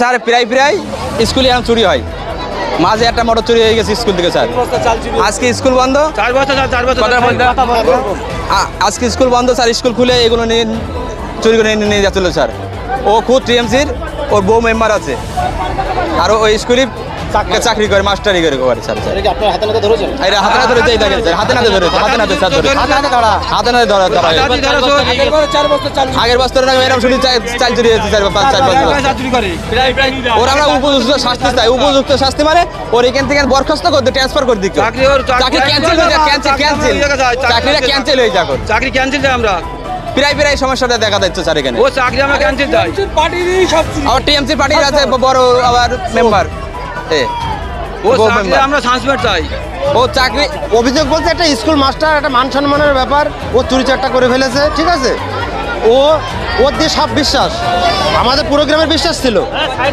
Sir প্রায় প্রায় স্কুলে এখন চুরি হয়। মাঝে একটা মোটর চুরি হয়ে গেছে স্কুল থেকে স্যার। আজকে স্কুল বন্ধ? আজকে স্কুল বন্ধ স্যার স্কুল খুলে এগুলো নিয়ে চুরি করে নিয়ে নিয়ে যাচ্ছিল স্যার। ও খুব টিএমসির ওর বউ মেম্বার আছে। আর ওই স্কুলে চাকরি করে মাস্টারি করে করে স্যার স্যার এটা হাতে নাতে ধরেছেন? এটা হাতে নাতে ধরে দেখেন স্যার হাতে নাতে হাতে নাতে স্যার ধরে হাতে নাতে ধরা হাতে নাতে ধরা আগের বছর না এরকম শুধু চাল চাল চুরি হয়েছে স্যার পাঁচ চার বছর। ওর আমরা উপযুক্ত শাস্তি চাই উপযুক্ত শাস্তি মানে ওর এখান থেকে বরখাস্ত করতে ট্রান্সফার করে দিক চাকরি ক্যান্সেল হয়ে যায় ক্যান্সেল ক্যান্সেল চাকরিটা ক্যান্সেল হয়ে যাক চাকরি ক্যান্সেল আমরা। প্রায় প্রায় সমস্যাটা দেখা যাচ্ছে স্যার এখানে। ও চাকরি আমরা ক্যান্সেল দেয়। আবার টিএমসি পার্টির আছে বড় আবার মেম্বার ও চাকরি আমরা ট্রান্সফার চাই। ও চাকরি অভিযোগ বলতে একটা স্কুল মাস্টার একটা মান সম্মানের ব্যাপার ও চুরি চারটা করে ফেলেছে ঠিক আছে? ও ওর দিয়ে সব বিশ্বাস। আমাদের পুরো গ্রামের বিশ্বাস ছিল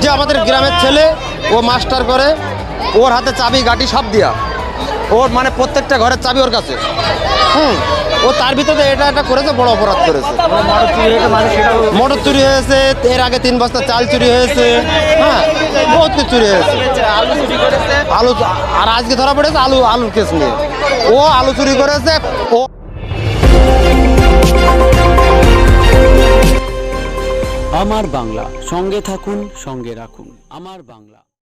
যে আমাদের গ্রামের ছেলে ও মাস্টার করে ওর হাতে চাবি গাটি সব দিয়া। ওর মানে প্রত্যেকটা ঘরের চাবি ওর কাছে। হুম। ও তার ভিতরে এটা একটা করেছে, বড় অপরাধ করেছে। মোটর চুরি হয়েছে, এর আগে তিন বস্তা চাল চুরি হয়েছে হ্যাঁ বহুত কিছু চুরি হয়েছে। আলু আর আজকে ধরা পড়েছে আলু, আলুর কেস নিয়ে। ও আলু চুরি করেছে, ও আমার বাংলা, সঙ্গে থাকুন, সঙ্গে রাখুন। আমার বাংলা।